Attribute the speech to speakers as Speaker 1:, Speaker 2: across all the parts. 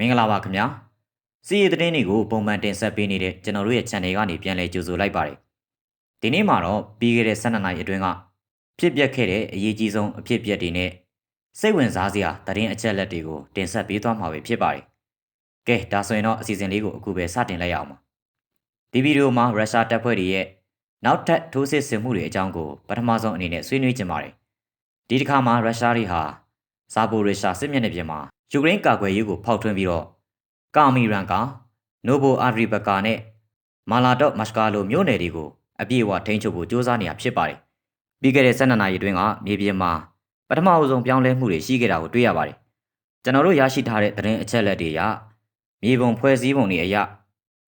Speaker 1: မင်္ဂလာပါခင်ဗျာစီးရီသတင်းတွေကိုပုံမှန်တင်ဆက်ပေးနေတဲ့ကျွန်တော်တို့ရဲ့ channel ကနေပြန်လည်ကြိုဆိုလိုက်ပါတယ်ဒီနေ့မှာတော့ပြီးခဲ့တဲ့12နှစ်အတွင်းကဖြစ်ပျက်ခဲ့တဲ့အရေးကြီးဆုံးအဖြစ်အပျက်တွေနဲ့စိတ်ဝင်စားစရာသတင်းအချက်အလက်တွေကိုတင်ဆက်ပေးသွားမှာပဲဖြစ်ပါတယ်ကဲဒါဆိုရင်တော့အစီအစဉ်လေးကိုအခုပဲစတင်လိုက်ရအောင်ပါဒီဗီဒီယိုမှာရုရှားတပ်ဖွဲ့တွေရဲ့နောက်ထပ်ထိုးစစ်ဆင်မှုတွေအကြောင်းကိုပထမဆုံးအနေနဲ့ဆွေးနွေးကြပါတယ်ဒီတစ်ခါမှာရုရှားတွေဟာဇာပိုရီရှာစစ်မျက်နှာပြင်မှာ ယူကရိန်းကာကွယ်ရေးကိုဖောက်ထွင်းပြီးတော့ကာမီရန်ကနိုဘိုအာဒရီဘကာနဲ့မာလာတော့မတ်စကာလိုမြို့နယ်တွေကိုအပြည့်အဝထိန်းချုပ်ဖို့ကြိုးစားနေတာဖြစ်ပါတယ်။ပြီးခဲ့တဲ့12နာရီအတွင်းကမြေပြင်မှာပထမအဆုံးပြောင်းလဲမှုတွေရှိခဲ့တာကိုတွေ့ရပါတယ်။ကျွန်တော်တို့ရရှိထားတဲ့သတင်းအချက်အလက်တွေအရမြေပုံဖွဲ့စည်းပုံတွေအရ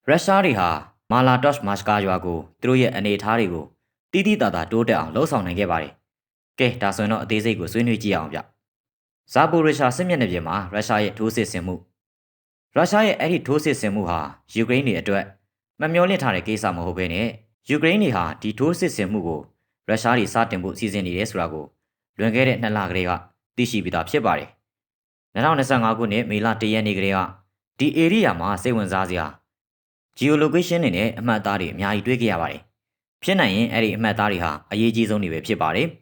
Speaker 1: ရုရှားတွေဟာမာလာတော့မတ်စကာရွာကိုသူတို့ရဲ့အနေအထားတွေကိုတိတိတသာတိုးတက်အောင်လှုပ်ဆောင်နိုင်ခဲ့ပါတယ်။ကဲဒါဆိုရင်တော့အသေးစိတ်ကိုဆွေးနွေးကြည့်အောင်ဗျ။ ဇာပိုရီရှာစစ်မျက်နှာပြင်မှာရုရှားရဲ့ထိုးစစ်ဆင်မှုရုရှားရဲ့အဲ့ဒီထိုးစစ်ဆင်မှုဟာယူကရိန်းတွေအတွက်မမျှော်လင့်ထားတဲ့ကိစ္စမဟုတ်ဘဲနဲ့ယူကရိန်းတွေဟာဒီထိုးစစ်ဆင်မှုကိုရုရှားတွေစတင်ဖို့စီစဉ်နေတယ်ဆိုတာကိုလွန်ခဲ့တဲ့နှစ်လကလေးကသိရှိပြီးသားဖြစ်ပါတယ်။2025ခုနှစ်မေလ1ရက်နေ့ကလေးကဒီ area မှာစိတ်ဝင်စားစရာ geolocation တွေနဲ့အမှတ်အသားတွေအများကြီးတွေ့ခဲ့ရပါတယ်။ဖြစ်နိုင်ရင်အဲ့ဒီအမှတ်အသားတွေဟာအရေးကြီးဆုံးတွေပဲဖြစ်ပါတယ်။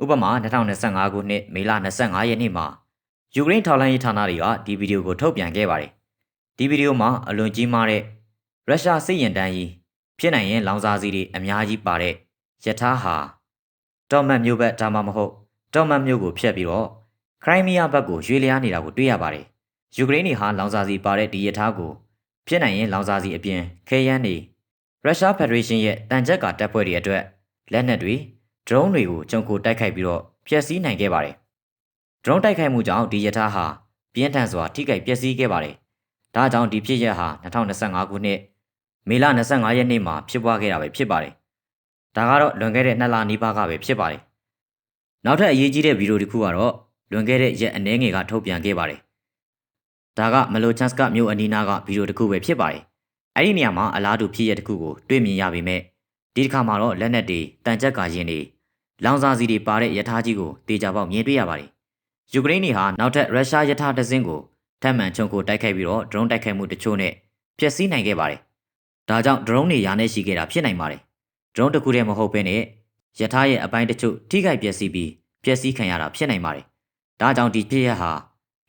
Speaker 1: ဥပမာ2025ခုနှစ်မေလ25ရက်နေ့မှာယူကရိန်းထောက်လှမ်းရေးဌာနတွေကဒီဗီဒီယိုကိုထုတ်ပြန်ခဲ့ပါတယ်။ဒီဗီဒီယိုမှာအလွန်ကြီးမားတဲ့ရုရှားစစ်ရင်တန်းကြီးဖြစ်နိုင်ရင်လောင်စာစီတွေအများကြီးပါတဲ့ယထာဟာတော်မတ်မျိုးဘက်ဒါမှမဟုတ်တော်မတ်မျိုးကိုဖျက်ပြီးတော့ခရိုင်းမီးယားဘက်ကိုရွေ့လျားနေတာကိုတွေ့ရပါတယ်။ယူကရိန်းတွေဟာလောင်စာစီပါတဲ့ဒီယထာကိုဖြစ်နိုင်ရင်လောင်စာစီအပြင်ခဲယမ်းတွေရုရှားဖက်ဒရေးရှင်းရဲ့တန်ကြပ်ကာတပ်ဖွဲ့တွေအတွက်လက်နက်တွေ ဒရုန်းတွေကိုကြုံကိုတိုက်ခိုက်ပြီးတော့ဖျက်ဆီးနိုင်ခဲ့ပါတယ်။ drone တိုက်ခိုက်မှုကြောင့်ဒီယထာဟာပြင်းထန်စွာထိခိုက်ပျက်စီးခဲ့ပါတယ်။ဒါကြောင့်ဒီဖြစ်ရပ်ဟာ2025ခုနှစ်မေလ25ရက်နေ့မှာဖြစ်ပွားခဲ့တာပဲဖြစ်ပါတယ်။ဒါကတော့လွန်ခဲ့တဲ့နှစ်လနီးပါးကပဲဖြစ်ပါတယ်။နောက်ထပ်အရေးကြီးတဲ့ဗီဒီယိုတစ်ခုကတော့လွန်ခဲ့တဲ့ရက်အနည်းငယ်ကထုတ်ပြန်ခဲ့ပါတယ်။ဒါကမလိုချန်စကမြို့အနီးနားကဗီဒီယိုတစ်ခုပဲဖြစ်ပါတယ်။အဲ့ဒီနေရာမှာအလားတူဖြစ်ရပ်တစ်ခုကိုတွေ့မြင်ရပေမဲ့ ဒီတစ်ခါမှာတော့လက်နက်တွေတန်ကြပ်ကာရင်တွေလောင်စာစီတွေပါတဲ့ရထားကြီးကိုတေချာပေါက်မြင်တွေ့ရပါတယ်။ယူကရိန်းတွေဟာနောက်ထပ်ရုရှားရထားတစ်စင်းကိုထပ်မံချုံကိုတိုက်ခိုက်ပြီးတော့ drone တိုက်ခိုက်မှုတချို့နဲ့ဖျက်ဆီးနိုင်ခဲ့ပါတယ်။ဒါကြောင့် drone တွေရာနဲ့ရှိခဲ့တာဖြစ်နိုင်ပါတယ်။ drone တစ်ခုတည်းမဟုတ်ဘဲနဲ့ရထားရဲ့အပိုင်းတချို့ထိခိုက်ပျက်စီးပြီးပျက်စီးခံရတာဖြစ်နိုင်ပါတယ်။ဒါကြောင့်ဒီဖြစ်ရပ်ဟာ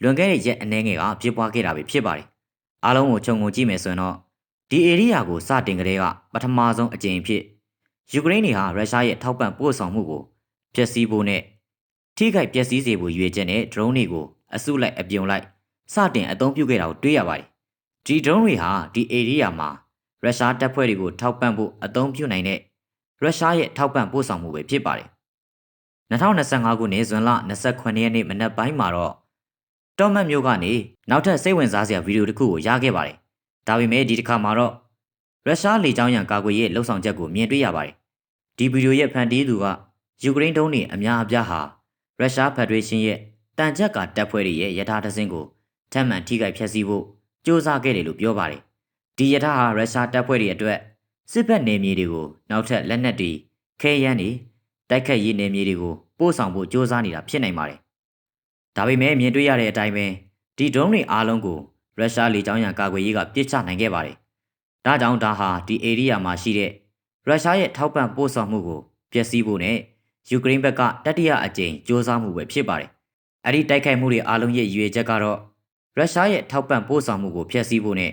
Speaker 1: လွန်ခဲ့တဲ့ရက်အနည်းငယ်ကဖြစ်ပွားခဲ့တာပဲဖြစ်ပါတယ်။အားလုံးကိုခြုံငုံကြည့်မယ်ဆိုရင်တော့ဒီ area ကိုစတင်ကြတဲ့ကပထမဆုံးအကြိမ်ဖြစ် ယူကရိန်းတွေဟာရုရှားရဲ့ထောက်ပံ့ပို့ဆောင်မှုကိုဖျက်ဆီးဖို့နဲ့ထိခိုက်ပျက်စီးစေဖို့ရွေချက်နဲ့ drone တွေကိုအစုလိုက်အပြုံလိုက်စတင်အသုံးပြုခဲ့တာကိုတွေ့ရပါတယ်။ဒီ drone တွေဟာဒီ area မှာရုရှားတပ်ဖွဲ့တွေကိုထောက်ပံ့ဖို့အသုံးပြုနိုင်တဲ့ရုရှားရဲ့ထောက်ပံ့ပို့ဆောင်မှုပဲဖြစ်ပါတယ်။2025ခုနှစ်ဇွန်လ28ရက်နေ့မနက်ပိုင်းမှာတော့တော်မတ်မျိုးကနေနောက်ထပ်စိတ်ဝင်စားစရာဗီဒီယိုတစ်ခုကိုရခဲ့ပါတယ်။ဒါပေမဲ့ဒီတစ်ခါမှာတော့ ရုရှားလေကြောင်းရန်ကာကွယ်ရေးလှုပ်ဆောင်ချက်ကိုမြင်တွေ့ရပါတယ်။ဒီဗီဒီယိုရဲ့ဖန်တီးသူကယူကရိန်းဒုံးတွေအများအပြားဟာရုရှားဖက်ဒရေးရှင်းရဲ့တန်ချက်ကတပ်ဖွဲ့တွေရဲ့ယထာတစင်းကိုထပ်မံထိခိုက်ဖျက်ဆီးဖို့ကြိုးစားခဲ့တယ်လို့ပြောပါတယ်။ဒီယထာဟာရုရှားတပ်ဖွဲ့တွေအတွက်စစ်ဘက်နယ်မြေတွေကိုနောက်ထပ်လက်နက်တွေခဲယမ်းတွေတိုက်ခတ်ရေးနယ်မြေတွေကိုပို့ဆောင်ဖို့ကြိုးစားနေတာဖြစ်နိုင်ပါတယ်။ဒါပေမဲ့မြင်တွေ့ရတဲ့အတိုင်းပဲဒီ drone တွေအားလုံးကိုရုရှားလေကြောင်းရန်ကာကွယ်ရေးကပစ်ချနိုင်ခဲ့ပါတယ် ဒါကြောင့်ဒါဟာဒီဧရိယာမှာရှိတဲ့ရုရှားရဲ့ထောက်ပံ့ပို့ဆောင်မှုကိုပျက်စီးဖို့နဲ့ယူကရိန်းဘက်ကတတိယအကြိမ်စ조사မှုပဲဖြစ်ပါတယ်။အဲ့ဒီတိုက်ခိုက်မှုတွေအားလုံးရဲ့ရည်ရွယ်ချက်ကတော့ရုရှားရဲ့ထောက်ပံ့ပို့ဆောင်မှုကိုဖျက်ဆီးဖို့နဲ့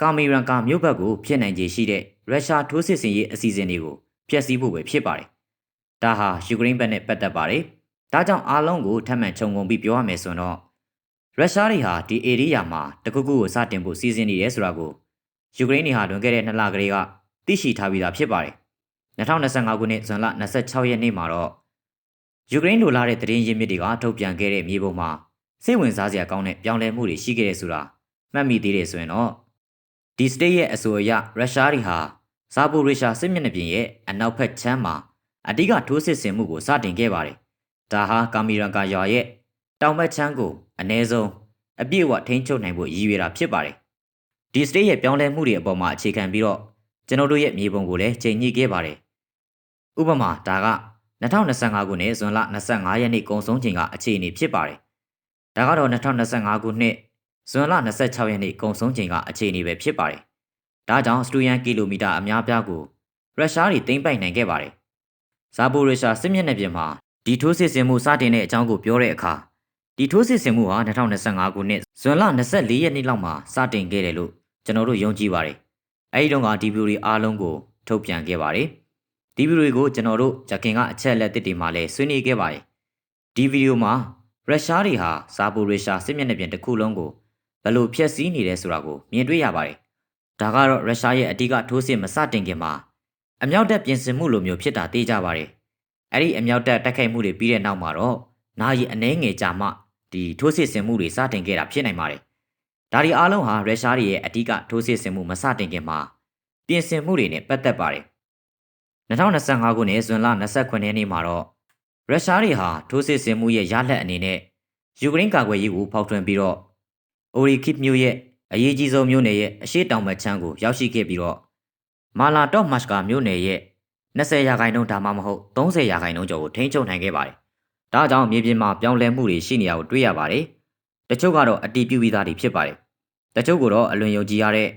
Speaker 1: ကာမီရန်ကာမြို့ဘက်ကိုဖြစ်နိုင်ခြေရှိတဲ့ရုရှားထိုးစစ်ဆင်ရေးအစီအစဉ်တွေကိုဖျက်ဆီးဖို့ပဲဖြစ်ပါတယ်။ဒါဟာယူကရိန်းဘက်နဲ့ပတ်သက်ပါတယ်။ဒါကြောင့်အားလုံးကိုထပ်မံခြုံငုံပြီးပြောရမယ်ဆိုတော့ရုရှားတွေဟာဒီဧရိယာမှာတခုခုကိုစတင်ဖို့စီစဉ်နေတယ်ဆိုတာကို ယူကရိန်းတွေဟာလွန်ခဲ့တဲ့နှစ်လကလေးကသိရှိထားပြီးသားဖြစ်ပါတယ်2025ခုနှစ်ဇွန်လ26ရက်နေ့မှာတော့ယူကရိန်းလိုလာတဲ့သတင်းရင်းမြစ်တွေကထုတ်ပြန်ခဲ့တဲ့မြေပုံမှာစိတ်ဝင်စားစရာကောင်းတဲ့ပြောင်းလဲမှုတွေရှိခဲ့တယ်ဆိုတာမှတ်မိသေးတယ်ဆိုရင်တော့ဒီစတေးရဲ့အဆိုအရရုရှားတွေဟာဇာပိုရီရှာစစ်မျက်နှာပြင်ရဲ့အနောက်ဘက်ချမ်းမှာအဓိကထိုးစစ်ဆင်မှုကိုစတင်ခဲ့ပါတယ်။ဒါဟာကာမီရန်ကာရွာရဲ့တောင်ဘက်ချမ်းကိုအ ਨੇ ဆုံးအပြည့်အဝထိန်းချုပ်နိုင်ဖို့ရည်ရွယ်တာဖြစ်ပါတယ်။ ဒီစတေးရဲ့ပြောင်းလဲမှုတွေအပေါ်မှာအခြေခံပြီးတော့ကျွန်တော်တို့ရဲ့မြေပုံကိုလည်းချိန်ညှိခဲ့ပါတယ်။ဥပမာဒါက2025ခုနှစ်ဇွန်လ25ရက်နေ့ကုန်ဆုံးချိန်ကအခြေအနေဖြစ်ပါတယ်။ဒါကတော့2025ခုနှစ်ဇွန်လ26ရက်နေ့ကုံဆုံးချိန်ကအခြေအနေပဲဖြစ်ပါတယ်။ဒါကြောင့်စတူယန်ကီလိုမီတာအများပြားကိုရုရှားတွေသိမ်းပိုက်နိုင်ခဲ့ပါတယ်။ဇာပိုရီရှာစစ်မျက်နှာပြင်မှာဒီထိုးစစ်ဆင်မှုစတင်တဲ့အကြောင်းကိုပြောတဲ့အခါဒီထိုးစစ်ဆင်မှုဟာ2025ခုနှစ်ဇွန်လ24ရက်နေ့လောက်မှာစတင်ခဲ့တယ်လို့ ကျွန်တော်တို့ယုံကြည်ပါတယ်။အဲဒီတုန်းကဒီဗီဒီယိုတွေအားလုံးကိုထုတ်ပြန်ခဲ့ပါတယ်။ဒီဗီဒီယိုတွေကိုကျွန်တော်တို့ဂျကင်ကအချက်လက်တစ်တွေမှာလည်းဆွေးနွေးခဲ့ပါတယ်။ဒီဗီဒီယိုမှာရုရှားတွေဟာဇာပိုရီရှာစစ်မျက်နှာပြင်တစ်ခုလုံးကိုဘယ်လိုဖျက်ဆီးနေတယ်ဆိုတာကိုမြင်တွေ့ရပါတယ်။ဒါကတော့ရုရှားရဲ့အဓိကထိုးစစ်မစတင်ခင်မှာအမြောက်တပ်ပြင်ဆင်မှုလိုမျိုးဖြစ်တာသိကြပါတယ်။အဲ့ဒီအမြောက်တပ်တိုက်ခိုက်မှုတွေပြီးတဲ့နောက်မှာတော့နာရီအနှဲငယ်ကြာမှဒီထိုးစစ်ဆင်မှုတွေစတင်ခဲ့တာဖြစ်နိုင်ပါတယ်။ ဒါဒီအားလုံးဟာရုရှားတွေရဲ့အဓိကထိုးစစ်ဆင်မှုမစတင်ခင်မှာပြင်ဆင်မှုတွေနဲ့ပတ်သက်ပါတယ်။2025ခုနှစ်ဇွန်လ29ရက်နေ့မှာတော့ရုရှားတွေဟာထိုးစစ်ဆင်မှုရဲ့ရလဒ်အနေနဲ့ယူကရိန်းကာကွယ်ရေးကိုဖောက်ထွင်းပြီးတော့အိုရီခစ်မြို့ရဲ့အရေးကြီးဆုံးမြို့နယ်ရဲ့အရှိတောင်ဘက်ခြမ်းကိုရောက်ရှိခဲ့ပြီးတော့မာလာတော့မတ်ကာမြို့နယ်ရဲ့20ရာခိုင်နှုန်းဒါမှမဟုတ်30ရာခိုင်နှုန်းကျော်ကိုထိန်းချုပ်နိုင်ခဲ့ပါတယ်။ဒါကြောင့်မြေပြင်မှာပြောင်းလဲမှုတွေရှိနေတာကိုတွေ့ရပါတယ်။ တချို့ကတော့အတီးပြူပြီးသားတွေဖြစ်ပါတယ်။တချို့ကတော့အလွန်ယုံကြည်ရတဲ့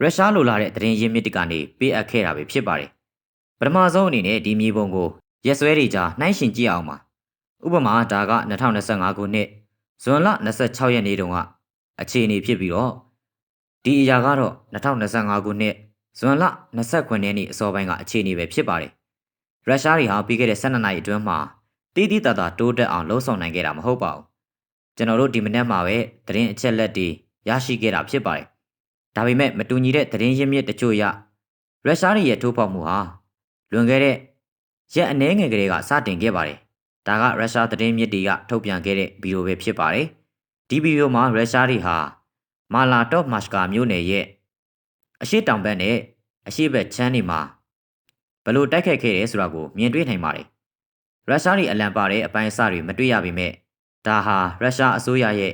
Speaker 1: ရုရှားလိုလာတဲ့သတင်းရင်းမြစ်တကနေပေးအပ်ခဲ့တာပဲဖြစ်ပါတယ်။ပထမဆုံးအနေနဲ့ဒီမြေပုံကိုရက်စွဲတွေကြားနှိုင်းရှင်ကြည့်အောင်ပါ။ဥပမာဒါက2025ခုနှစ်ဇွန်လ26ရက်နေ့တုန်းကအခြေအနေဖြစ်ပြီးတော့ဒီအရာကတော့2025ခုနှစ်ဇွန်လ29ရက်နေ့အစောပိုင်းကအခြေအနေပဲဖြစ်ပါတယ်။ရုရှားတွေဟာပြီးခဲ့တဲ့12နှစ်အတွင်းမှာတီးတီးတာတာတိုးတက်အောင်လှုံ့ဆော်နိုင်ခဲ့တာမဟုတ်ပါဘူး။ ကျွန်တော်တို့ဒီမနေ့မှာပဲသတင်းအချက်လက်တွေရရှိခဲ့တာဖြစ်ပါတယ်။ဒါပေမဲ့မတူညီတဲ့သတင်းရင်းမြစ်တချို့ရရုရှားတွေရဲ့ထိုးဖောက်မှုဟာလွန်ခဲ့တဲ့ရက်အနည်းငယ်ကလေးကစတင်ခဲ့ပါတယ်။ဒါကရုရှားသတင်းမြစ်တွေကထုတ်ပြန်ခဲ့တဲ့ဗီဒီယိုပဲဖြစ်ပါတယ်။ဒီဗီဒီယိုမှာရုရှားတွေဟာမာလာတော့မတ်စကာမြို့နယ်ရဲ့အရှိတောင်ဘက်နဲ့အရှိဘက်ချမ်းတွေမှာဘလို့တိုက်ခတ်ခဲ့တယ်ဆိုတာကိုမြင်တွေ့နိုင်ပါတယ်။ရုရှားတွေအလံပါတဲ့အပိုင်းအစတွေမတွေ့ရပေမဲ့ ဒါဟာရုရှားအစိုးရရဲ့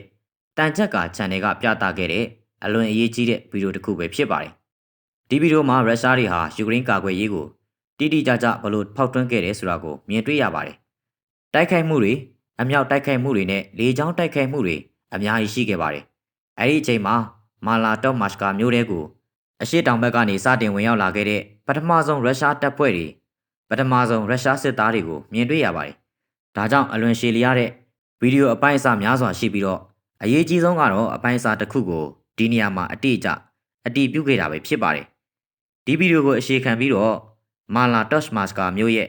Speaker 1: တန်ချက်က channel ကပြသခဲ့တဲ့အလွန်အရေးကြီးတဲ့ဗီဒီယိုတစ်ခုပဲဖြစ်ပါတယ်။ဒီဗီဒီယိုမှာရုရှားတွေဟာယူကရိန်းကာကွယ်ရေးကိုတိတိကျကျဘလို့ဖောက်ထွင်းခဲ့တယ်ဆိုတာကိုမြင်တွေ့ရပါတယ်။တိုက်ခိုက်မှုတွေအမြောက်တိုက်ခိုက်မှုတွေနဲ့လေကြောင်းတိုက်ခိုက်မှုတွေအများကြီးရှိခဲ့ပါတယ်။အဲဒီအချိန်မှာမာလာတော့မတ်ကာမျိုးတဲ့ကိုအရှိတောင်ဘက်ကနေစတင်ဝင်ရောက်လာခဲ့တဲ့ပထမဆုံးရုရှားတပ်ဖွဲ့တွေပထမဆုံးရုရှားစစ်သားတွေကိုမြင်တွေ့ရပါတယ်။ဒါကြောင့်အလွန်ရှည်လျားတဲ့ ဗီဒီယိုအပိုင်းအစများစွာရှိပြီးတော့အရေးကြီးဆုံးကတော့အပိုင်းအစတစ်ခုကိုဒီနေရာမှာအတိအကျအတီးပြုတ်ခဲ့တာပဲဖြစ်ပါတယ်။ဒီဗီဒီယိုကိုအရှိခံပြီးတော့မာလာတော့မတ်ကာမျိုးရဲ့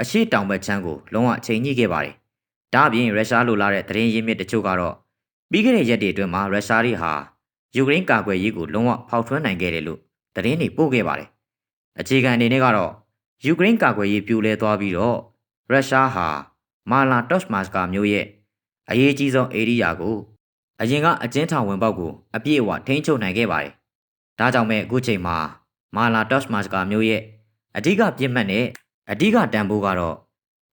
Speaker 1: အရှိတောင်ဘက်ချမ်းကိုလုံးဝချိန်ညှိခဲ့ပါတယ်။ဒါအပြင်ရုရှားလိုလာတဲ့သတင်းရင်းမြစ်တချို့ကတော့ပြီးခဲ့တဲ့ရက်တွေအတွင်းမှာရုရှားတွေဟာယူကရိန်းကာကွယ်ရေးကိုလုံးဝဖောက်ထွင်းနိုင်ခဲ့တယ်လို့သတင်းတွေပို့ခဲ့ပါတယ်။အခြေခံအနေနဲ့ကတော့ယူကရိန်းကာကွယ်ရေးပြိုလဲသွားပြီးတော့ရုရှားဟာမာလာတော့မတ်ကာမျိုးရဲ့ အရေးကြီးဆုံးဧရိယာကိုအရင်ကအကျဉ်းထောင်ဝင်ပေါက်ကိုအပြည့်အဝထိန်းချုပ်နိုင်ခဲ့ပါတယ်။ဒါကြောင့်မဲ့အခုချိန်မှာမာလာတော့မတ်ကာမျိုးရဲ့အဓိကပြစ်မှတ်နဲ့အဓိကတန်ဖိုးကတော့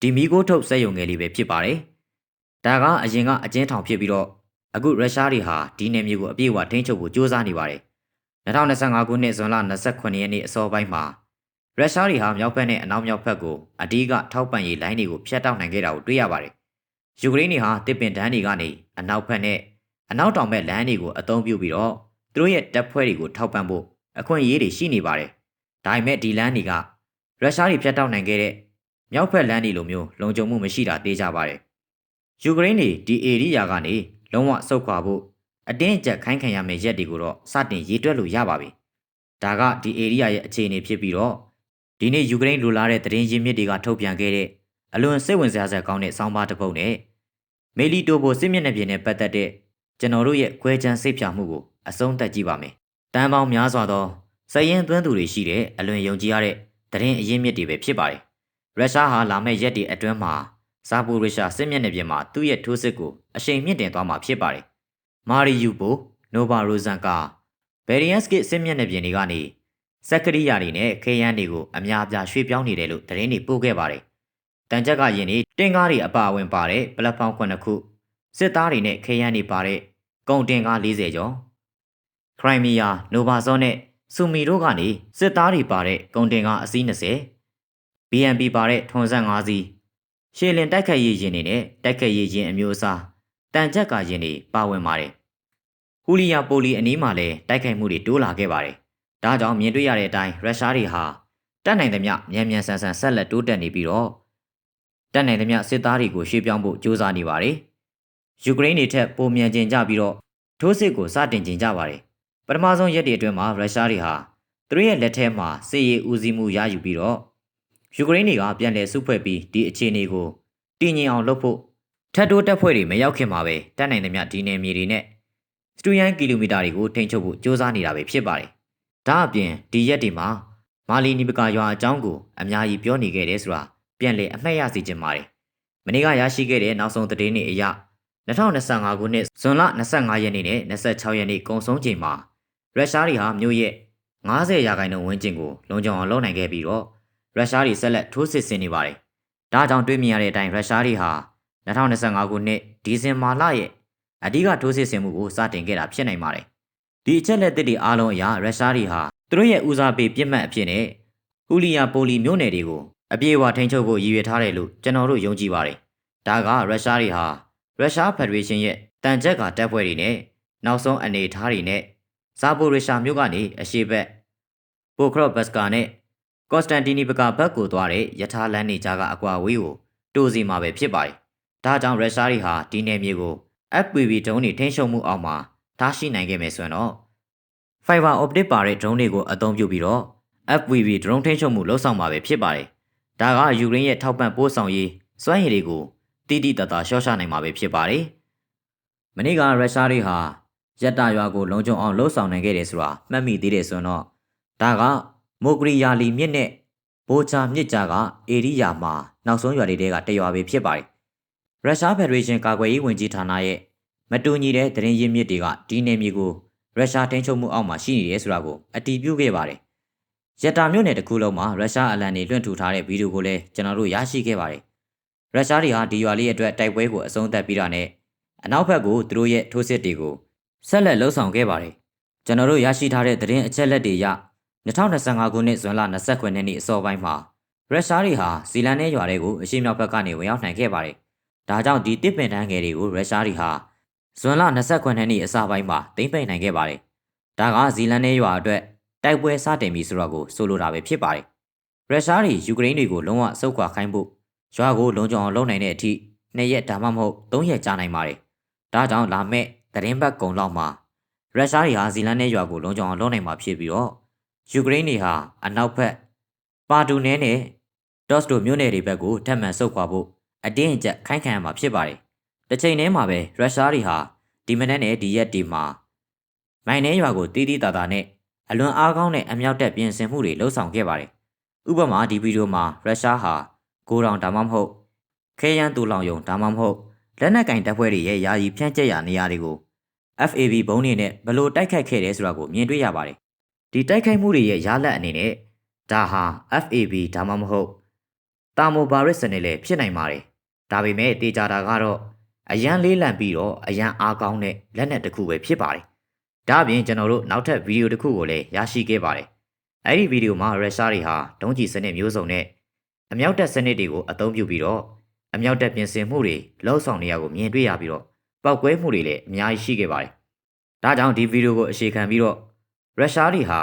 Speaker 1: ဒီမီကိုထုတ်စက်ယုံငယ်လေးပဲဖြစ်ပါတယ်။ဒါကအရင်ကအကျဉ်းထောင်ဖြစ်ပြီးတော့အခုရုရှားတွေဟာဒီနယ်မြေကိုအပြည့်အဝထိန်းချုပ်ဖို့ကြိုးစားနေပါတယ်။2025ခုနှစ်ဇွန်လ29ရက်နေ့အစောပိုင်းမှာရုရှားတွေဟာမြောက်ဘက်နဲ့အနောက်မြောက်ဘက်ကိုအဓိကထောက်ပံ့ရေးလိုင်းတွေကိုဖျက်တောက်နိုင်ခဲ့တာကိုတွေ့ရပါတယ်။ ယူကရိန်းတွေဟာတစ်ပင်တန်းတွေကနေအနောက်ဘက်နဲ့အနောက်တောင်ဘက်လမ်းတွေကိုအသုံးပြုပြီးတော့သူတို့ရဲ့တပ်ဖွဲ့တွေကိုထောက်ပံ့ဖို့အခွင့်အရေးတွေရှိနေပါတယ်။ဒါပေမဲ့ဒီလမ်းတွေကရုရှားတွေဖျက်တောက်နိုင်ခဲ့တဲ့မြောက်ဘက်လမ်းတွေလိုမျိုးလုံခြုံမှုမရှိတာသိကြပါတယ်။ယူကရိန်းတွေဒီဧရိယာကနေလုံးဝဆုတ်ခွာဖို့အတင်းအကျပ်ခိုင်းခံရမယ့်ရက်တွေကိုတော့စတင်ရေးတွက်လို့ရပါပြီ။ဒါကဒီဧရိယာရဲ့အခြေအနေဖြစ်ပြီးတော့ဒီနေ့ယူကရိန်းလူလာတဲ့သတင်းရင်းမြစ်တွေကထုတ်ပြန်ခဲ့တဲ့ အလွန်စိတ်ဝင်စားစရာကောင်းတဲ့စောင်းပါတစ်ပုဒ်နဲ့မေလီတိုဘိုစစ်မျက်နှာပြင်နဲ့ပတ်သက်တဲ့ကျွန်တော်တို့ရဲ့ခွဲချမ်းစိတ်ဖြာမှုကိုအဆုံးသတ်ကြည့်ပါမယ်။တန်ပေါင်းများစွာသောစည်ရင်သွင်းသူတွေရှိတဲ့အလွန်ယုံကြည်ရတဲ့သတင်းအရင်းမြစ်တွေပဲဖြစ်ပါတယ်။ရုရှားဟာလာမယ့်ရက်တွေအတွင်းမှာဇာပိုရီရှာစစ်မျက်နှာပြင်မှာသူ့ရဲ့ထိုးစစ်ကိုအရှိန်မြင့်တင်သွားမှာဖြစ်ပါတယ်။မာရီယူပိုနိုဗာရိုဇန်ကဘယ်ရီယန်စကစ်စစ်မျက်နှာပြင်တွေကနေစက်ကရိယာတွေနဲ့ခေယန်းတွေကိုအများအပြားရွှေ့ပြောင်းနေတယ်လို့သတင်းတွေပို့ခဲ့ပါတယ်။ တန်ကြက်ကယင်တွေတင်ကားတွေအပါအဝင်ပါတဲ့ပလက်ဖောင်း9ခုစစ်သားတွေနဲ့ခေယန်းတွေပါတဲ့ကုန်တင်ကား40ကျော်ခရိုင်မီယာနိုဗာဇောနဲ့ဆူမီတို့ကနေစစ်သားတွေပါတဲ့ကုန်တင်ကားအစီး20 BNB ပါတဲ့ထွန်ဆန်း5စီးရှေလင်တိုက်ခတ်ရေးရင်တွေနဲ့တိုက်ခတ်ရေးရင်အမျိုးအစားတန်ကြက်ကရင်တွေပါဝင်ပါတယ်ဟူလီယာပိုလီအနီးမှာလည်းတိုက်ခိုက်မှုတွေတိုးလာခဲ့ပါတယ်။ဒါကြောင့်မြင်တွေ့ရတဲ့အတိုင်းရုရှားတွေဟာတက်နိုင်သမျှမြန်မြန်ဆန်ဆန်ဆက်လက်တိုးတက်နေပြီးတော့ တက်နိုင်သမျှစစ်သားတွေကိုရှေ့ပြောင်းဖို့ကြိုးစားနေပါတယ်။ယူကရိန်းတွေထက်ပိုမြန်ကျင်ကြပြီးတော့ထိုးစစ်ကိုစတင်ကျင်ကြပါတယ်။ပထမဆုံးရက်တွေအတွင်းမှာရုရှားတွေဟာသူတို့ရဲ့လက်ထဲမှာစစ်ရေးဦးစီးမှုရယူပြီးတော့ယူကရိန်းတွေကပြန်လည်စုဖွဲ့ပြီးဒီအခြေအနေကိုတည်ငြိမ်အောင်လုပ်ဖို့ထပ်တိုးတက်ဖွဲ့တွေမရောက်ခင်မှာပဲတက်နိုင်သမျှဒီနယ်မြေတွေနဲ့စတူယန်ကီလိုမီတာတွေကိုထိန်းချုပ်ဖို့စ조사နေတာပဲဖြစ်ပါတယ်။ဒါအပြင်ဒီရက်တွေမှာမာလီနီပကာရွာအကြောင်းကိုအများကြီးပြောနေခဲ့တယ်ဆိုတာ ပြန်လည်အမှတ်ရစေချင်ပါတယ်။မနေ့ကရရှိခဲ့တဲ့နောက်ဆုံးသတင်းတွေအရ2025ခုနှစ်ဇွန်လ25ရက်နေ့နဲ့26ရက်နေ့ကုန်ဆုံးချိန်မှာရုရှားတွေဟာမြို့ရဲ့90ရာခိုင်နှုန်းဝန်းကျင်ကိုလုံခြုံအောင်လုပ်နိုင်ခဲ့ပြီးတော့ရုရှားတွေဆက်လက်ထိုးစစ်ဆင်နေပါတယ်။ဒါကြောင့်တွေးမြင်ရတဲ့အတိုင်းရုရှားတွေဟာ2025ခုနှစ်ဒီဇင်ဘာလရဲ့အဓိကထိုးစစ်ဆင်မှုကိုစတင်ခဲ့တာဖြစ်နိုင်ပါတယ်။ဒီအချက်လက်သစ်တွေအားလုံးအရရုရှားတွေဟာသူတို့ရဲ့ဦးစားပေးပြစ်မှတ်အဖြစ်နဲ့ဟူလီယာပိုလီမြို့နယ်တွေကို အပြေအဝထိန်းချုပ်ဖို့ရည်ရွယ်ထားတယ်လို့ကျွန်တော်တို့ယုံကြည်ပါတယ်။ဒါကရုရှားတွေဟာရုရှားဖက်ဒရေးရှင်းရဲ့တန်ကြက်ကတပ်ဖွဲ့တွေနဲ့နောက်ဆုံးအနေအထားတွေနဲ့ဇာပိုရီရှာမြို့ကနေအရှေ့ဘက်ပိုခရော့ဘတ်စကာနဲ့ကော့စတန်တီနီပကာဘက်ကိုသွားတဲ့ယထာလန်းနေကြားကအကွာဝေးကိုတိုးစီမှာပဲဖြစ်ပါတယ်။ဒါကြောင့်ရုရှားတွေဟာဒီနယ်မြေကို FPV ဒရုန်းတွေထိန်းချုပ်မှုအောက်မှာထားရှိနိုင်ခဲ့မယ်ဆိုရင်တော့ Fiber Optic ပါတဲ့ drone တွေကိုအသုံးပြုပြီးတော့ FPV drone ထိန်းချုပ်မှုလှုပ်ဆောင်မှာပဲဖြစ်ပါတယ်။ ဒါကယူကရိန်းရဲ့ထောက်ပံ့ပို့ဆောင်ရေးစွမ်းရည်တွေကိုတိတိတတ်တာရှော့ချနိုင်မှာပဲဖြစ်ပါတယ်။မနေ့ကရုရှားတွေဟာရက်တာရွာကိုလုံခြုံအောင်လှုပ်ဆောင်နိုင်ခဲ့တယ်ဆိုတာမှတ်မိသေးတယ်ဆိုတော့ဒါကမိုဂရီယာလီမြစ်နဲ့ဘိုချာမြစ်ကြားကအေရီယာမှာနောက်ဆုံးရွာတွေကတရွာပဲဖြစ်ပါတယ်။ရုရှားဖက်ဒရေးရှင်းကာကွယ်ရေးဝန်ကြီးဌာနရဲ့မတူညီတဲ့သတင်းရင်းမြစ်တွေကဒီနယ်မြေကိုရုရှားထိန်းချုပ်မှုအောက်မှာရှိနေတယ်ဆိုတာကိုအတည်ပြုခဲ့ပါတယ်။ ရတာမြို့နယ်တစ်ခုလုံးမှာရုရှားအလံတွေလွှင့်ထူထားတဲ့ဗီဒီယိုကိုလည်းကျွန်တော်တို့ရရှိခဲ့ပါတယ်။ရုရှားတွေဟာဒီရွာလေးအတွက်တိုက်ပွဲကိုအဆုံးသတ်ပြီးတာနဲ့အနောက်ဘက်ကိုသူတို့ရဲ့ထိုးစစ်တွေကိုဆက်လက်လှုပ်ဆောင်ခဲ့ပါတယ်။ကျွန်တော်တို့ရရှိထားတဲ့သတင်းအချက်လက်တွေအရ2025ခုနှစ်ဇွန်လ29ရက်နေ့အစောပိုင်းမှာရုရှားတွေဟာဇီလန်နဲ့ရွာတွေကိုအရှေ့မြောက်ဘက်ကနေဝင်ရောက်နိုင်ခဲ့ပါတယ်။ဒါကြောင့်ဒီတစ်ပင်တန်းငယ်တွေကိုရုရှားတွေဟာဇွန်လ29ရက်နေ့အစပိုင်းမှာသိမ်းပိုက်နိုင်ခဲ့ပါတယ်။ဒါကဇီလန်နဲ့ရွာအတွက် တိုက်ပွဲစတင်ပြီဆိုတော့ကိုဆိုလိုတာပဲဖြစ်ပါတယ်။ရုရှားတွေယူကရိန်းတွေကိုလုံးဝစုပ်ခွာခိုင်းဖို့ရွာကိုလုံခြုံအောင်လုပ်နိုင်တဲ့အထိနှစ်ရက်ဒါမှမဟုတ်သုံးရက်ကြာနိုင်ပါတယ်။ဒါကြောင့်လာမဲ့သတင်းပတ်ကုံလောက်မှာရုရှားတွေဟာဇီလန်နဲ့ရွာကိုလုံခြုံအောင်လုပ်နိုင်မှာဖြစ်ပြီးတော့ယူကရိန်းတွေဟာအနောက်ဘက်ပါတူနဲနဲ့ဒေါ့စတိုမြို့နယ်တွေဘက်ကိုထပ်မံဆုတ်ခွာဖို့အတင်းအကျပ်ခိုင်းခံရမှာဖြစ်ပါတယ်။တစ်ချိန်တည်းမှာပဲရုရှားတွေဟာဒီမနက်နဲ့ဒီရက်ဒီမှာမိုင်နှဲရွာကိုတီးတီးတာတာနဲ့ အလွန်အားကောင်းတဲ့အမြောက်တက်ပြင်ဆင်မှုတွေလှုပ်ဆောင်ခဲ့ပါတယ်။ဥပမာဒီဗီဒီယိုမှာရုရှားဟာကိုတောင်ဒါမှမဟုတ်ခဲယမ်းတူလောင်ယုံဒါမှမဟုတ်လက်နက်ကင်တပ်ဖွဲ့တွေရဲ့ယာယီဖြန့်ကျက်ရာနေရာတွေကို FAB ဘုံးတွေနဲ့ဘလို့တိုက်ခိုက်ခဲ့တယ်ဆိုတာကိုမြင်တွေ့ရပါတယ်။ဒီတိုက်ခိုက်မှုတွေရဲ့ရလဒ်အနေနဲ့ဒါဟာ FAB ဒါမှမဟုတ်တာမိုဘာရစ်စနဲ့လည်းဖြစ်နိုင်ပါတယ်။ဒါပေမဲ့တေချာတာကတော့အရန်လေးလံပြီးတော့အရန်အားကောင်းတဲ့လက်နက်တစ်ခုပဲဖြစ်ပါတယ်။ ဒါ့အပြင်ကျွန်တော်တို့နောက်ထပ်ဗီဒီယိုတစ်ခုကိုလည်းရရှိခဲ့ပါတယ်။အဲဒီဗီဒီယိုမှာရုရှားတွေဟာဒုံးကျည်စနစ်မျိုးစုံနဲ့အမြောက်တပ်စနစ်တွေကိုအသုံးပြုပြီးတော့အမြောက်တပ်ပြင်ဆင်မှုတွေလှုပ်ဆောင်နေရကိုမြင်တွေ့ရပြီးတော့ပောက်ကွဲမှုတွေလည်းအများကြီးရှိခဲ့ပါတယ်။ဒါကြောင့်ဒီဗီဒီယိုကိုအခြေခံပြီးတော့ရုရှားတွေဟာ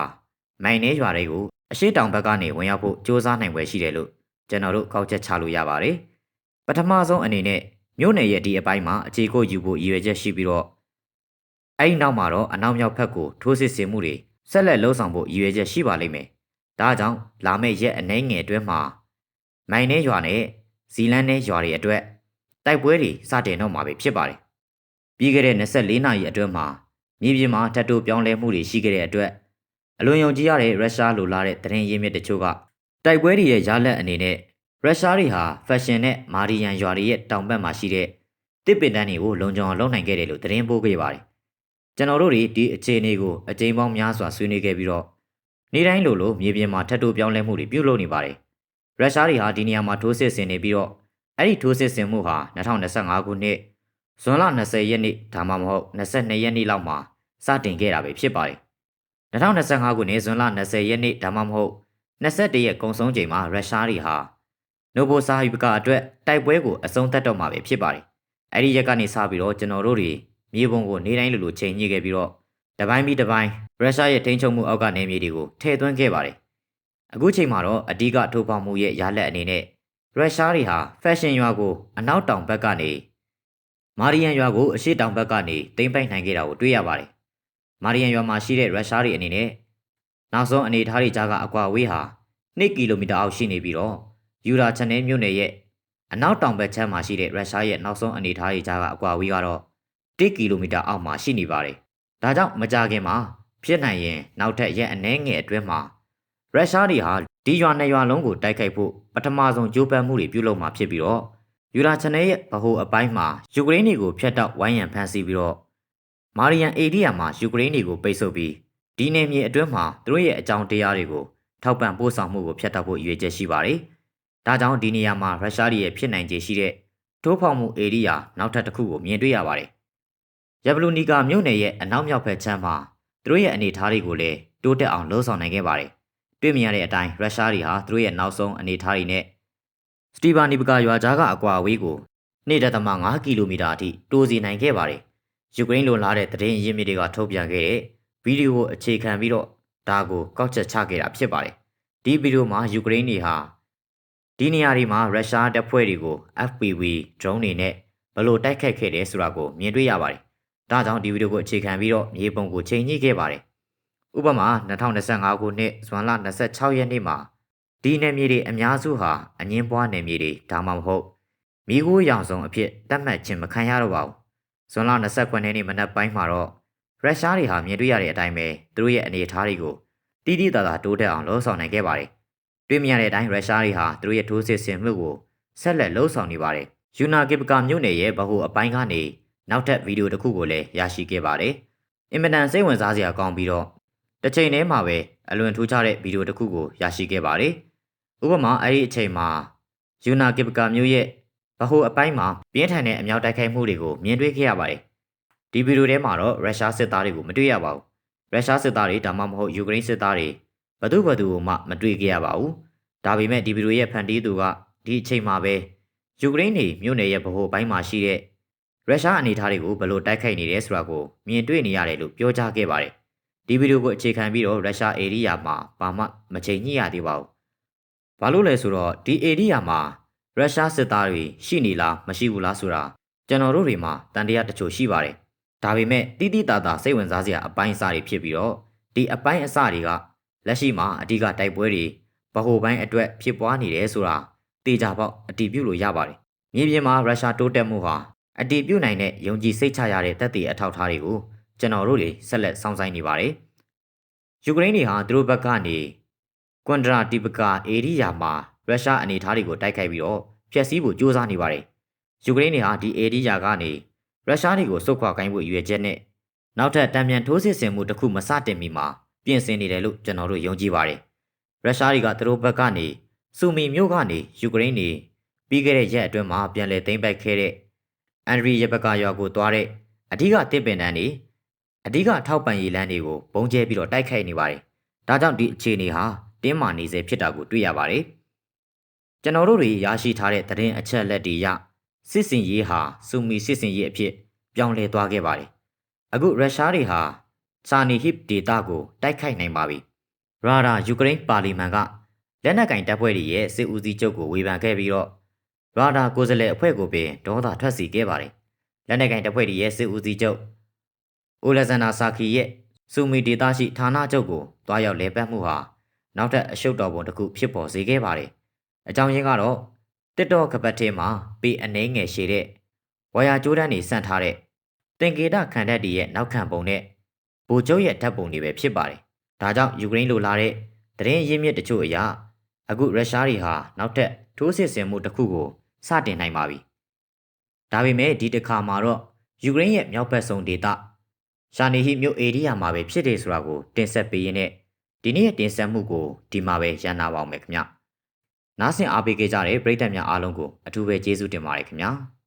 Speaker 1: မိုင်နေရွာတွေကိုအရှိတောင်ဘက်ကနေဝင်ရောက်ဖို့စ조사နိုင်ွယ်ရှိတယ်လို့ကျွန်တော်တို့ကောက်ချက်ချလို့ရပါတယ်။ပထမဆုံးအနေနဲ့မြို့နယ်ရဲ့ဒီအပိုင်းမှာအခြေကိုယူဖို့ရည်ရွယ်ချက်ရှိပြီးတော့ အဲ့ဒီနောက်မှာတော့အနောက်မြောက်ဘက်ကိုထိုးစစ်ဆင်မှုတွေဆက်လက်လှုံ့ဆော်ဖို့ရည်ရွယ်ချက်ရှိပါလိမ့်မယ်။ဒါကြောင့်လာမယ့်ရက်အနှဲငယ်အတွင်းမှာမိုင်နေရွာနဲ့ဇီလန်နဲ့ရွာတွေအတွက်တိုက်ပွဲတွေစတင်တော့မှာပဲဖြစ်ပါတယ်။ပြီးခဲ့တဲ့24နာရီအတွင်းမှာမြေပြင်မှာထပ်တိုးပြောင်းလဲမှုတွေရှိခဲ့တဲ့အတွက်အလွန်ယုံကြည်ရတဲ့ရုရှားလိုလားတဲ့သတင်းရင်းမြစ်တချို့ကတိုက်ပွဲတွေရဲ့ရလဒ်အနေနဲ့ရုရှားတွေဟာဖက်ရှင်နဲ့မာရီယန်ရွာတွေရဲ့တောင်ဘက်မှာရှိတဲ့တစ်ပင်တန်းတွေကိုလုံခြုံအောင်လုပ်နိုင်ခဲ့တယ်လို့သတင်းပို့ခဲ့ပါတယ်။ ကျွန်တော်တို့တွေဒီအခြေအနေကိုအကြိမ်ပေါင်းများစွာဆွေးနွေးခဲ့ပြီးတော့နေတိုင်းလိုလိုမြေပြင်မှာထပ်တိုးပြောင်းလဲမှုတွေပြုလုပ်နေပါတယ်။ရုရှားတွေဟာဒီနေရာမှာထိုးစစ်ဆင်နေပြီးတော့အဲ့ဒီထိုးစစ်ဆင်မှုဟာ2025ခုနှစ်ဇွန်လ20ရက်နေ့ဒါမှမဟုတ်22ရက်နေ့လောက်မှာစတင်ခဲ့တာပဲဖြစ်ပါတယ်။2025ခုနှစ်ဇွန်လ20ရက်နေ့ဒါမှမဟုတ်21ရက်ကုန်ဆုံးချိန်မှာရုရှားတွေဟာနိုဘိုဆာဟီဘကအတွက်တိုက်ပွဲကိုအဆုံးသတ်တော့မှာပဲဖြစ်ပါတယ်။အဲ့ဒီရက်ကနေစပြီးတော့ကျွန်တော်တို့တွေ မြေပုံကိုနေတိုင်းလိုလိုချိန်ညှိခဲ့ပြီးတော့တပိုင်းပြီးတပိုင်းရုရှားရဲ့ထိန်းချုပ်မှုအောက်ကနေမြေတွေကိုထည့်သွင်းခဲ့ပါတယ်။အခုချိန်မှာတော့အဓိကထိုးဖောက်မှုရဲ့ရလက်အနေနဲ့ရုရှားတွေဟာဖက်ရှင်ရွာကိုအနောက်တောင်ဘက်ကနေမာရီယန်ရွာကိုအရှေ့တောင်ဘက်ကနေတိမ့်ပိုက်နိုင်ခဲ့တာကိုတွေ့ရပါတယ်။မာရီယန်ရွာမှာရှိတဲ့ရုရှားတွေအနေနဲ့နောက်ဆုံးအနေအထားတွေကြားကအကွာအဝေးဟာ2ကီလိုမီတာအောက်ရှိနေပြီးတော့ယူရာချန်နယ်မြို့နယ်ရဲ့အနောက်တောင်ဘက်ခြမ်းမှာရှိတဲ့ရုရှားရဲ့နောက်ဆုံးအနေအထားတွေကြားကအကွာအဝေးကတော့ 1ကီလိုမီတာအောက်မှာရှိနေပါတယ်။ဒါကြောင့်မကြခင်မှာဖြစ်နိုင်ရင်နောက်ထပ်ရက်အနည်းငယ်အတွင်းမှာရုရှားတွေဟာဒီရွာနှစ်ရွာလုံးကိုတိုက်ခိုက်ဖို့ပထမဆုံးကြိုးပမ်းမှုတွေပြုလုပ်မှာဖြစ်ပြီးတော့ယူရာချန်နယ်ရဲ့ဗဟိုအပိုင်းမှာယူကရိန်းတွေကိုဖျက်တောက်ဝိုင်းရန်ဖန်ဆီးပြီးတော့မာရီယန်အေဒီယာမှာယူကရိန်းတွေကိုပိတ်ဆို့ပြီးဒီနယ်မြေအတွင်းမှာသူတို့ရဲ့အကြောင်းတရားတွေကိုထောက်ပံ့ပို့ဆောင်မှုကိုဖျက်တောက်ဖို့ရည်ရွယ်ချက်ရှိပါတယ်။ဒါကြောင့်ဒီနေရာမှာရုရှားတွေရဲ့ဖြစ်နိုင်ခြေရှိတဲ့ထိုးဖောက်မှုအေရီယာနောက်ထပ်တစ်ခုကိုမြင်တွေ့ရပါတယ်။ ယဗလူနီကာမြို့နယ်ရဲ့အနောက်မြောက်ဘက်ခြမ်းမှာသူတို့ရဲ့အနေအထားတွေကိုလည်းတိုးတက်အောင်လှုံ့ဆော်နိုင်ခဲ့ပါတယ်။တွေ့မြင်ရတဲ့အတိုင်းရုရှားတွေဟာသူတို့ရဲ့နောက်ဆုံးအနေအထားတွေနဲ့စတီဗာနီပကာရွာကြားကအကွာအဝေးကို2.5ကီလိုမီတာအထိတိုးစီနိုင်ခဲ့ပါတယ်။ယူကရိန်းလိုလားတဲ့သတင်းရင်းမြစ်တွေကထုတ်ပြန်ခဲ့တဲ့ဗီဒီယိုကိုအခြေခံပြီးတော့ဒါကိုကောက်ချက်ချခဲ့တာဖြစ်ပါတယ်။ဒီဗီဒီယိုမှာယူကရိန်းတွေဟာဒီနေရာတွေမှာရုရှားတပ်ဖွဲ့တွေကို FPV drone တွေနဲ့ဘယ်လိုတိုက်ခတ်ခဲ့တယ်ဆိုတာကိုမြင်တွေ့ရပါတယ်။ ဒါကြောင့်ဒီဗီဒီယိုကိုအခြေခံပြီးတော့မြေပုံကိုချိန်ညှိခဲ့ပါတယ်။ဥပမာ2025ခုနှစ်ဇွန်လ26ရက်နေ့မှာဒီနယ်မြေတွေအများစုဟာအငင်းပွားနယ်မြေတွေဒါမှမဟုတ်မိခိုးရောင်စုံအဖြစ်တတ်မှတ်ခြင်းမခံရတော့ပါဘူး။ဇွန်လ29ရက်နေ့မနက်ပိုင်းမှာတော့ရုရှားတွေဟာမြင်တွေ့ရတဲ့အတိုင်းပဲသူတို့ရဲ့အနေအထားတွေကိုတိတိတသာတိုးတက်အောင်လှုံ့ဆော်နိုင်ခဲ့ပါတယ်။တွေ့မြင်ရတဲ့အတိုင်းရုရှားတွေဟာသူတို့ရဲ့ထိုးစစ်ဆင်မှုကိုဆက်လက်လှုံ့ဆော်နေပါတယ်။ယူနာကေပကာမြို့နယ်ရဲ့ဗဟိုအပိုင်းကနေ နောက်ထပ်ဗီဒီယိုတစ်ခုကိုလည်းရရှိခဲ့ပါတယ်။အင်မတန်စိတ်ဝင်စားစရာကောင်းပြီးတော့တစ်ချိန်တည်းမှာပဲအလွန်ထူးခြားတဲ့ဗီဒီယိုတစ်ခုကိုရရှိခဲ့ပါတယ်။ဥပမာအဲ့ဒီအချိန်မှာယူနာကေပကာမြို့ရဲ့ဗဟိုအပိုင်းမှာပြင်းထန်တဲ့အမြောက်တိုက်ခိုက်မှုတွေကိုမြင်တွေ့ခဲ့ရပါတယ်။ဒီဗီဒီယိုထဲမှာတော့ရုရှားစစ်သားတွေကိုမတွေ့ရပါဘူး။ရုရှားစစ်သားတွေဒါမှမဟုတ်ယူကရိန်းစစ်သားတွေဘသူဘသူမှမတွေ့ခဲ့ရပါဘူး။ဒါပေမဲ့ဒီဗီဒီယိုရဲ့ဖန်တီးသူကဒီအချိန်မှာပဲယူကရိန်းနေမြို့နယ်ရဲ့ဗဟိုပိုင်းမှာရှိတဲ့ ရုရှားအနေအထားတွေကိုဘယ်လိုတိုက်ခိုက်နေတယ်ဆိုတာကိုမြင်တွေ့နေရတယ်လို့ပြောကြားခဲ့ပါတယ်။ဒီဗီဒီယိုကိုအခြေခံပြီးတော့ရုရှားအေရီးယာမှာဘာမှမချိန်ညှိရသေးပါဘူး။ဘာလို့လဲဆိုတော့ဒီအေရီးယာမှာရုရှားစစ်သားတွေရှိနေလားမရှိဘူးလားဆိုတာကျွန်တော်တို့တွေမှာတန်တရားတချို့ရှိပါတယ်။ဒါပေမဲ့တိတိတသာစိတ်ဝင်စားစရာအပိုင်းအစတွေဖြစ်ပြီးတော့ဒီအပိုင်းအစတွေကလက်ရှိမှာအဓိကတိုက်ပွဲတွေဗဟိုပိုင်းအတွက်ဖြစ်ပွားနေတယ်ဆိုတာတေချာပေါက်အတည်ပြုလို့ရပါတယ်။မြေပြင်မှာရုရှားတိုးတက်မှုဟာ အတည်ပြုနိုင်တဲ့ယုံကြည်စိတ်ချရတဲ့တပ်တွေအထောက်အထားတွေကိုကျွန်တော်တို့တွေဆက်လက်စောင့်ဆိုင်နေပါတယ်။ယူကရိန်းတွေဟာသူတို့ဘက်ကနေကွန်ဒရာတီပကာအေရီယာမှာရုရှားအနေအထားတွေကိုတိုက်ခိုက်ပြီးတော့ဖျက်ဆီးဖို့ကြိုးစားနေပါတယ်။ယူကရိန်းတွေဟာဒီအေရီယာကနေရုရှားတွေကိုစုခွာကိုင်းဖို့ရည်ရွယ်ချက်နဲ့နောက်ထပ်တံပြန်ထိုးစစ်ဆင်မှုတစ်ခုမစတင်မီမှာပြင်ဆင်နေတယ်လို့ကျွန်တော်တို့ယုံကြည်ပါတယ်။ရုရှားတွေကသူတို့ဘက်ကနေစူမီမြို့ကနေယူကရိန်းတွေပြီးခဲ့တဲ့ရက်အတွင်းမှာပြန်လည်သိမ်းပိုက်ခဲ့တဲ့ အန်ဒရီရဘကာရွာကိုသွားတဲ့အဓိကတစ်ပင်တန်းတွေအဓိကထောက်ပံ့ရေးလမ်းတွေကိုဘုံကျဲပြီးတော့တိုက်ခိုက်နေပါတယ်။ဒါကြောင့်ဒီအခြေအနေဟာတင်းမာနေစေဖြစ်တာကိုတွေ့ရပါတယ်။ကျွန်တော်တို့တွေရရှိထားတဲ့သတင်းအချက်လက်တွေရစစ်စင်ရေးဟာစူမီစစ်စင်ရေးအဖြစ်ပြောင်းလဲသွားခဲ့ပါတယ်။အခုရုရှားတွေဟာစာနီဟစ်ဒေတာကိုတိုက်ခိုက်နိုင်ပါပြီ။ရာဒါယူကရိန်းပါလီမန်ကလက်နက်ကင်တပ်ဖွဲ့တွေရဲ့စစ်ဦးစီးချုပ်ကိုဝေဖန်ခဲ့ပြီးတော့ ရာဒါကိုယ်စားလှယ်အဖွဲ့ကိုပင်ဒေါသထွက်စီခဲ့ပါတယ်။လက်နက်ကင်တပ်ဖွဲ့တွေရဲ့စစ်ဦးစီးချုပ်အိုလက်ဇန်နာဆာခီရဲ့စူမီဒေတာရှိဌာနချုပ်ကိုတွားရောက်လဲပတ်မှုဟာနောက်ထပ်အရှုပ်တော်ပုံတစ်ခုဖြစ်ပေါ်စေခဲ့ပါတယ်။အကြောင်းရင်းကတော့တစ်တော်ကပတ်ထဲမှာပေအနှဲငယ်ရှိတဲ့ဝါယာကြိုးတန်းတွေဆန့်ထားတဲ့တင်ကေတခန္ဓာတည်ရဲ့နောက်ခံပုံနဲ့ဗိုလ်ချုပ်ရဲ့ဓာတ်ပုံတွေပဲဖြစ်ပါတယ်။ဒါကြောင့်ယူကရိန်းလိုလာတဲ့တရင်ရင်းမြစ်တချို့အရာအခုရုရှားတွေဟာနောက်ထပ်ထိုးစစ်ဆင်မှုတစ်ခုကို စတင်နိုင်ပါပြီ။ဒါပေမဲ့ဒီတစ်ခါမှာတော့ယူကရိန်းရဲ့မြောက်ဘက်ဆုံးဒေသရှာနေဟိမြို့အေရီးယာမှာပဲဖြစ်တယ်ဆိုတာကိုတင်ဆက်ပေးရင်းနဲ့ဒီနေ့ရဲ့တင်ဆက်မှုကိုဒီမှာပဲရန်နာပါအောင်မယ်ခင်ဗျ။နားဆင်အားပေးကြတဲ့ပရိသတ်များအားလုံးကိုအထူးပဲကျေးဇူးတင်ပါတယ်ခင်ဗျာ။